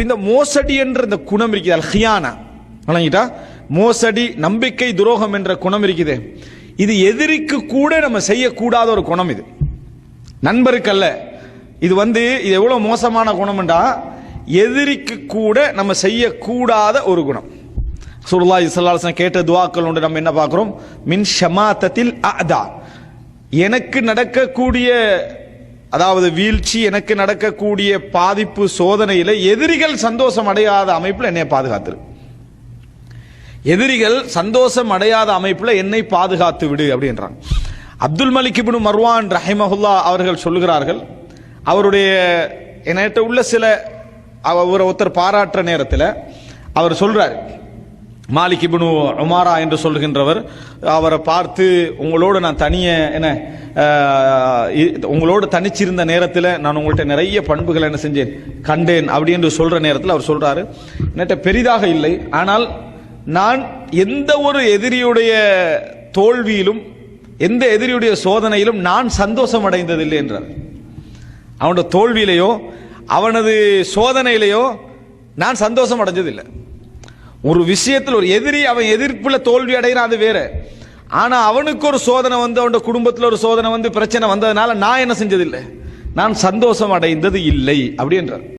இந்த மோசடி என்ற இந்த குணம் இருக்குது. அல் ஹியானா. வழங்கிட்டா மோசடி நம்பிக்கை துரோகம் என்ற குணம் இருக்குது. இது எதிரிக்கு கூட நம்ம செய்யக்கூடாத ஒரு குணம் இது. நண்பருக்கல்ல. இது வந்து இது எவ்வளோ மோசமான குணம்டா? எதிரிக்கு கூட நம்ம செய்யக்கூடாத ஒரு குணம். சுருல்லா ஸல்லல்லாஹு கேட்ட துவாக்கள் உண்டு. நம்ம என்ன பார்க்குறோம்? மின் ஷமாத்தத்தில் அதா எனக்கு நடக்கக்கூடிய அதாவது வீழ்ச்சி எனக்கு நடக்கக்கூடிய பாதிப்பு சோதனையில் எதிரிகள் சந்தோஷம் அடையாத அமைப்பில் என்னை பாதுகாத்துரு. எதிரிகள் சந்தோஷம் அடையாத அமைப்பில் என்னை பாதுகாத்து விடு அப்படின்றாங்க. அப்துல் மலிக் இப்னு மர்வான் ரஹிமஹுல்லா அவர்கள் சொல்லுகிறார்கள் அவருடைய என்கிட்ட உள்ள சில அவர் ஒருத்தர் பாராட்டுற நேரத்தில் அவர் சொல்றாரு மாலிக் இப்னு உமாரா என்று சொல்கின்றவர் அவரை பார்த்து உங்களோடு நான் தனிய என்ன உங்களோடு தனிச்சிருந்த நேரத்தில் நான் உங்கள்கிட்ட நிறைய பண்புகள் என்ன செஞ்சேன் கண்டேன் அப்படி என்று சொல்கிற நேரத்தில் அவர் சொல்கிறாரு என்கிட்ட பெரிதாக இல்லை. ஆனால் நான் எந்த ஒரு எதிரியுடைய தோல்வியிலும் எந்த எதிரியுடைய சோதனையிலும் நான் சந்தோஷம் அடைந்ததில்லை என்றார். அவனோட தோல்வியிலையோ அவனது சோதனையிலையோ நான் சந்தோஷம் அடைஞ்சதில்லை ஒரு விஷயத்தில் ஒரு எதிரி அவன் எதிர்ப்புல தோல்வி அடைகிறான் அது வேற. ஆனா அவனுக்கு ஒரு சோதனை வந்து அவனோட குடும்பத்தில் ஒரு சோதனை வந்து பிரச்சனை வந்ததுனால நான் என்ன செஞ்சதில்லை. நான் சந்தோஷம் அடைந்தது இல்லை அப்படின்றார்.